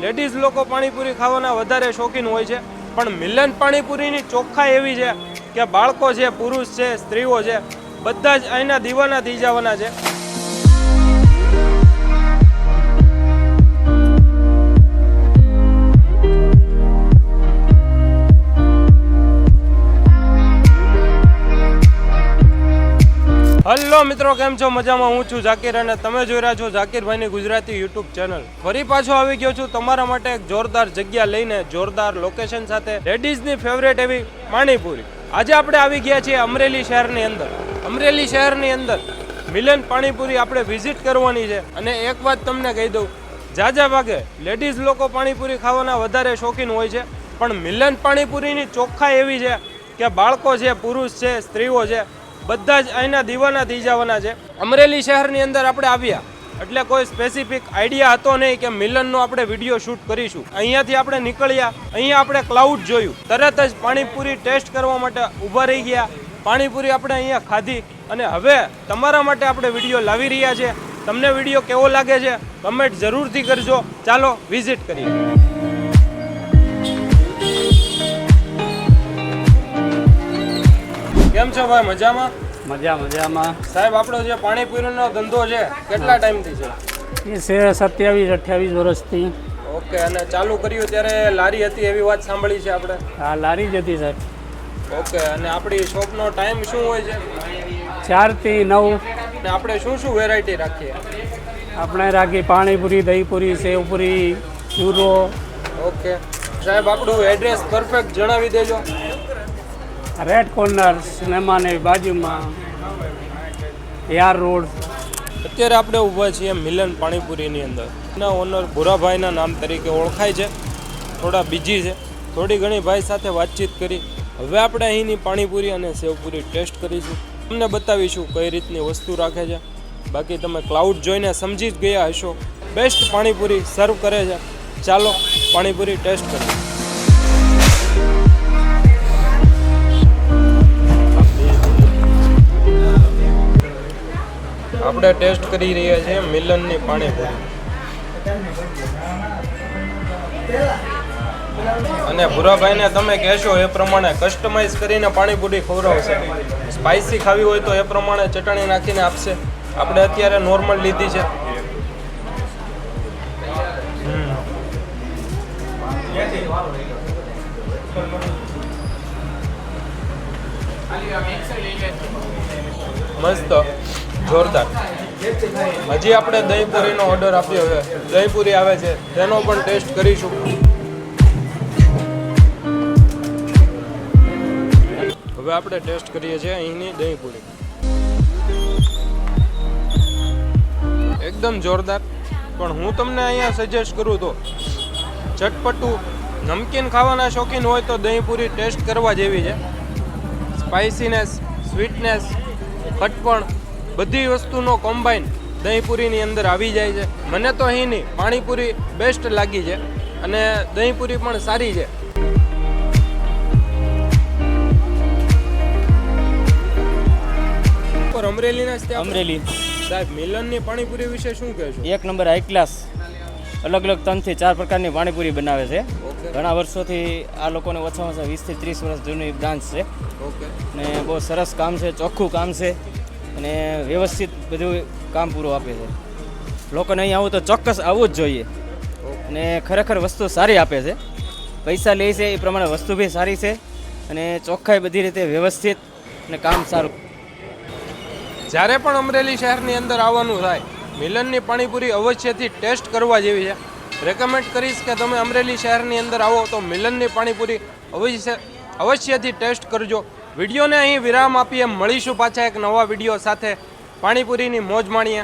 Ladies લોકો પાણીપુરી ખાવાના વધારે શોખીન હોય છે. પણ મિલન પાણીપુરીની ચોખ્ખાઈ એવી છે કે બાળકો છે પુરુષ છે, સ્ત્રીઓ છે, બધા જ અહીંના દીવાના થઈ જવાના છે. હલો મિત્રો, કેમ છો? મજામાં હું છું ઝાકીર અને તમે જોઈ રહ્યા છો ઝાકીરભાઈની ગુજરાતી યુટ્યુબ ચેનલ. ફરી પાછો આવી ગયો છું તમારા માટે એક જોરદાર જગ્યા લઈને, જોરદાર લોકેશન સાથે. લેડીઝની ફેવરેટ એવી પાણીપુરી આજે આપણે આવી ગયા છીએ અમરેલી શહેરની અંદર. અમરેલી શહેરની અંદર મિલન પાણીપુરી આપણે વિઝિટ કરવાની છે. અને એક વાત તમને કહી દઉં, જાજા ભાગે લેડીઝ લોકો પાણીપુરી ખાવાના વધારે શોખીન હોય છે. પણ મિલન પાણીપુરીની ચોખ્ખાઈ એવી છે કે બાળકો છે, પુરુષ છે, સ્ત્રીઓ છે બધા જ અહીંના દીવાના થઈ જવાના છે. અમરેલી શહેરની અંદર આપણે આવ્યા. એટલે કોઈ સ્પેસિફિક આઈડિયા હતો નહીં કે મિલનનો આપણે વીડિયો શૂટ કરીશું. અહીંયાથી આપણે નીકળ્યા. અહીંયા આપણે ક્લાઉડ જોયું. તરત જ પાણીપુરી ટેસ્ટ કરવા માટે ઊભા રહી ગયા. પાણીપુરી આપણે અહીંયા ખાધી. અને હવે તમારા માટે આપણે વીડિયો લાવી રહ્યા છે. તમને વીડિયો કેવો લાગે છે? કમેન્ટ જરૂરથી કરજો. ચાલો વિઝિટ કરીએ. છો ભાઈ? મજામાં? મજા મજામાં. સાહેબ આપણો જે પાણીપુરીનો ધંધો છે કેટલા ટાઈમથી છે? એ છે સત્યાવીસ અઠ્યાવીસ વર્ષથી. ઓકે અને ચાલુ કર્યું ત્યારે લારી હતી એવી વાત સાંભળી છે આપણે? હા લારી જ હતી સાહેબ. ઓકે અને આપણી શોપનો ટાઈમ શું હોય છે? ચારથી નવ. ને આપણે શું શું વેરાયટી રાખીએ? આપણે રાખી પાણીપુરી દહીપુરી સેવપુરી ચૂરો. ઓકે. સાહેબ આપણું એડ્રેસ પરફેક્ટ જણાવી દેજો. રેડ કોર્નર સિનેમાની બાજુમાં યાર રોડ અત્યારે આપણે ઊભા છીએ મિલન પાણીપુરીની અંદર. એના ઓનર ભૂરાભાઈના નામ તરીકે ઓળખાય છે. થોડા બીજી છે. થોડી ઘણી ભાઈ સાથે વાતચીત કરી. હવે આપણે અહીંની પાણીપુરી અને સેવપુરી ટેસ્ટ કરીશું. તમને બતાવીશું કઈ રીતની વસ્તુ રાખે છે. બાકી તમે ક્લાઉડ જોઈને સમજી જ ગયા હશો. બેસ્ટ પાણીપુરી સર્વ કરે છે. ચાલો પાણીપુરી ટેસ્ટ કરીએ. આપણે ટેસ્ટ કરી રહ્યા છીએ મિલનની પાણીપુરી અને ભૂરાભાઈને તમે કહેશો એ પ્રમાણે કસ્ટમાઇઝ કરીને પાણીપુરી ખવડાવશે. સ્પાઇસી ખાવી હોય તો એ પ્રમાણે ચટણી નાખીને આપશે. આપણે અત્યારે નોર્મલ લીધી છે. મસ્ત. જોરદાર. હજી આપણે દહીંપુરીનો ઓર્ડર આપ્યો છે. દહીંપુરી આવે છે. તેનો પણ ટેસ્ટ કરીશું. હવે આપણે ટેસ્ટ કરીએ છીએ અહીંની દહીંપુરી. એકદમ જોરદાર. પણ હું તમને અહીંયા સજેસ્ટ કરું તો, ચટપટું નમકીન ખાવાના શોખીન હોય તો દહીંપુરી ટેસ્ટ કરવા જેવી છે. સ્પાઇસીનેસ સ્વીટનેસ ખટપણ બધી વસ્તુનો કોમ્બાઈન દહીંપુરીની અંદર આવી જાય છે. મને તો અહીંની પાણીપુરી બેસ્ટ લાગી છે અને દહીંપુરી પણ સારી છે. જ ત્યાં અમરેલી. સાહેબ મિલનની પાણીપુરી વિશે શું કહેશો? એક નંબર હાઈ ક્લાસ અલગ અલગ ત્રણથી ચાર પ્રકારની પાણીપુરી બનાવે છે. ઘણા વર્ષોથી આ લોકોને ઓછામાં ઓછા વીસથી ત્રીસ વર્ષ જૂની બ્રાન્ચ છે. ને બહુ સરસ કામ છે ચોખ્ખું કામ છે. અને વ્યવસ્થિત બધું કામ પૂરું આપે છે. લોકોને અહીં આવું તો ચોક્કસ આવવું જ જોઈએ. અને ખરેખર વસ્તુ સારી આપે છે. પૈસા લે છે, એ પ્રમાણે વસ્તુ બી સારી છે. અને ચોખ્ખાઈ બધી રીતે વ્યવસ્થિત અને કામ સારું. જ્યારે પણ અમરેલી શહેરની અંદર આવવાનું થાય, મિલનની પાણીપુરી અવશ્યથી ટેસ્ટ કરવા જેવી છે. રેકમેન્ડ કરીશ કે તમે અમરેલી શહેરની અંદર આવો તો મિલનની પાણીપુરી અવશ્ય અવશ્યથી ટેસ્ટ કરજો. વિડીયોને અહીં વિરામ આપીએ. મળીશું પાછા એક નવા વીડિયો સાથે. પાણીપુરીની મોજ માણીએ.